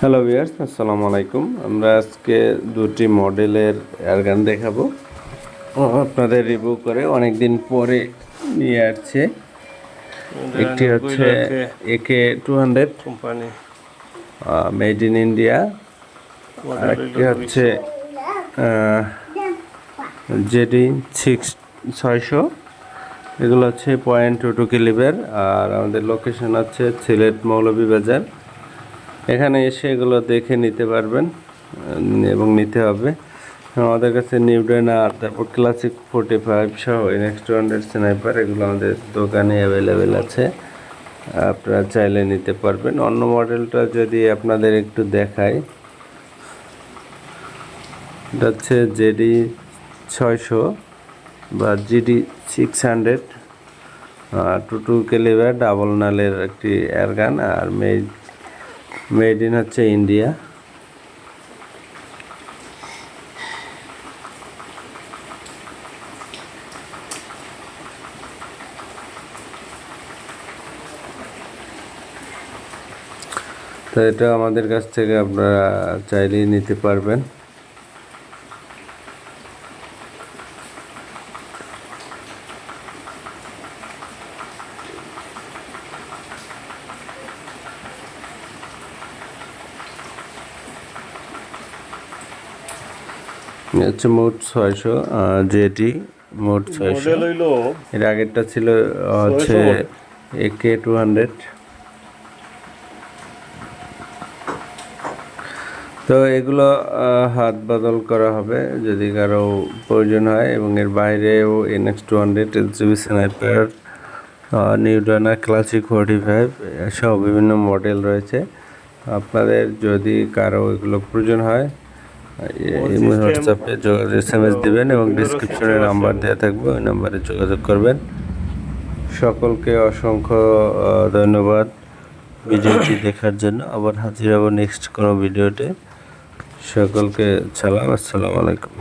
Hello viewers আসসালামু আলাইকুম। আমরা আজকে দুটি মডেলের এয়ারগান দেখাবো। ও আপনাদের রিভিউ করে অনেক দিন পরে নিয়ে আসছে। একটি হচ্ছে AK two hundred company made in India আর একটি হচ্ছে জেডি সিক্স ছয়শো। এগুলো হচ্ছে পয়েন্ট টু টু কিলিবের আর আমাদের লোকেশন হচ্ছে সিলেট মৌলভীবাজার। এখানে এসে এগুলো দেখে নিতে পারবেন এবং নিতে হবে। আমাদের কাছে নিউডেন তারপর ক্লাসিক ফোর্টি ফাইভ সহ নেক্সট হান্ড্রেড স্নাইপার এগুলো আমাদের দোকানে অ্যাভেলেবেল আছে। আপনারা চাইলে নিতে পারবেন। অন্য মডেলটা যদি আপনাদের একটু দেখাই, এটা হচ্ছে জেডি ছয়শো বা GD six hundred two two calibre double নালের একটি এয়ারগান আর মেড মেড ইন হচ্ছে ইন্ডিয়া। তো এটা আমাদের কাছ থেকে আপনারা চাইলেই নিতে পারবেন। হচ্ছে মোট ছয়শো জেটি মোট ছয়শো। এর আগেরটা ছিল হচ্ছে একে টু হান্ড্রেড। তো এগুলো হাত বদল করা হবে যদি কারও প্রয়োজন হয় এবং এর বাইরেও NX two hundred LCB sniper নিউডানা classic forty five সব বিভিন্ন মডেল রয়েছে। আপনাদের যদি কারও এগুলো প্রয়োজন হয় হোয়াটসঅ্যাপে এস এম এস দেবেন এবং ডিসক্রিপশনে নাম্বার দেওয়া থাকবে ওই নাম্বারে যোগাযোগ করবেন। সকলকে অসংখ্য ধন্যবাদ ভিডিওটি দেখার জন্য। আবার হাজির হব নেক্সট কোনো ভিডিওতে। সকলকে সালাম আসসালামু আলাইকুম।